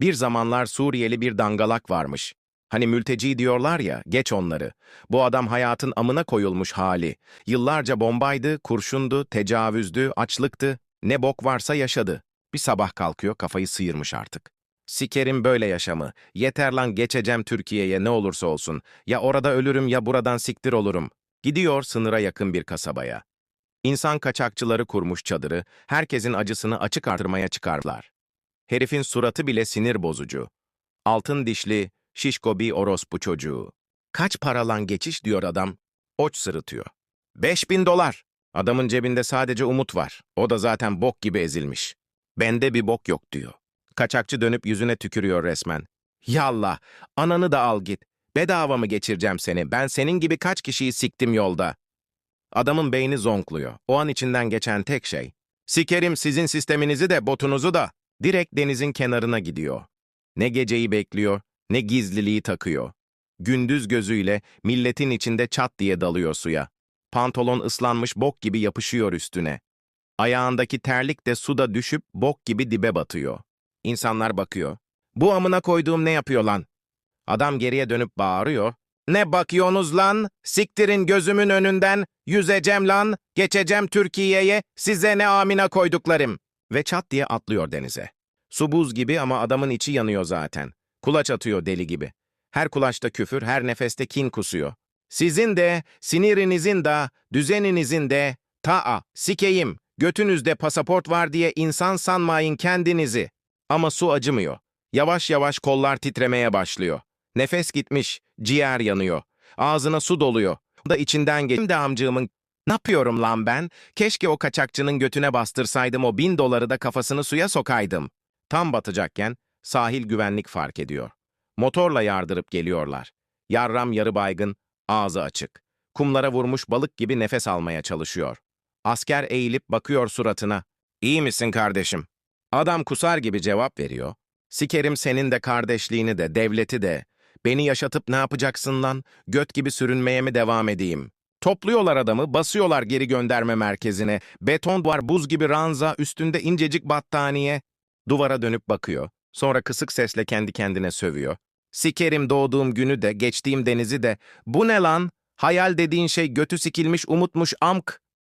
Bir zamanlar Suriyeli bir dangalak varmış. Hani mülteci diyorlar ya, geç onları. Bu adam hayatın amına koyulmuş hali. Yıllarca bombaydı, kurşundu, tecavüzdü, açlıktı. Ne bok varsa yaşadı. Bir sabah kalkıyor, kafayı sıyırmış artık. Sikerim böyle yaşamı. Yeter lan geçeceğim Türkiye'ye ne olursa olsun. Ya orada ölürüm ya buradan siktir olurum. Gidiyor sınıra yakın bir kasabaya. İnsan kaçakçıları kurmuş çadırı, herkesin acısını açık artırmaya çıkarlar. Herifin suratı bile sinir bozucu. Altın dişli, şişko bir orospu çocuğu. Kaç para lan geçiş diyor adam. Oç sırıtıyor. Beş bin dolar. Adamın cebinde sadece umut var. O da zaten bok gibi ezilmiş. Bende bir bok yok diyor. Kaçakçı dönüp yüzüne tükürüyor resmen. Yallah, ananı da al git. Bedava mı geçireceğim seni? Ben senin gibi kaç kişiyi siktim yolda. Adamın beyni zonkluyor. O an içinden geçen tek şey. Sikerim sizin sisteminizi de botunuzu da. Direkt denizin kenarına gidiyor. Ne geceyi bekliyor, ne gizliliği takıyor. Gündüz gözüyle milletin içinde çat diye dalıyor suya. Pantolon ıslanmış bok gibi yapışıyor üstüne. Ayağındaki terlik de suda düşüp bok gibi dibe batıyor. İnsanlar bakıyor. Bu amına koyduğum ne yapıyor lan? Adam geriye dönüp bağırıyor. Ne bakıyorsunuz lan? Siktirin gözümün önünden. Yüzeceğim lan. Geçeceğim Türkiye'ye. Size ne amina koyduklarım. Ve çat diye atlıyor denize. Su buz gibi ama adamın içi yanıyor zaten. Kulaç atıyor deli gibi. Her kulaçta küfür, her nefeste kin kusuyor. Sizin de, sinirinizin de, düzeninizin de, taa, sikeyim, götünüzde pasaport var diye insan sanmayın kendinizi. Ama su acımıyor. Yavaş yavaş kollar titremeye başlıyor. Nefes gitmiş, ciğer yanıyor. Ağzına su doluyor. Da içinden geçti de amcığımın ne yapıyorum lan ben? Keşke o kaçakçının götüne bastırsaydım o bin doları da kafasını suya sokaydım. Tam batacakken sahil güvenlik fark ediyor. Motorla yardırıp geliyorlar. Yarram yarı baygın, ağzı açık. Kumlara vurmuş balık gibi nefes almaya çalışıyor. Asker eğilip bakıyor suratına. İyi misin kardeşim? Adam kusar gibi cevap veriyor. Sikerim senin de kardeşliğini de, devleti de. Beni yaşatıp ne yapacaksın lan? Göt gibi sürünmeye mi devam edeyim? Topluyorlar adamı, basıyorlar geri gönderme merkezine. Beton duvar, buz gibi ranza, üstünde incecik battaniye. Duvara dönüp bakıyor. Sonra kısık sesle kendi kendine sövüyor. Sikerim doğduğum günü de, geçtiğim denizi de. Bu ne lan? Hayal dediğin şey götü sikilmiş umutmuş amk.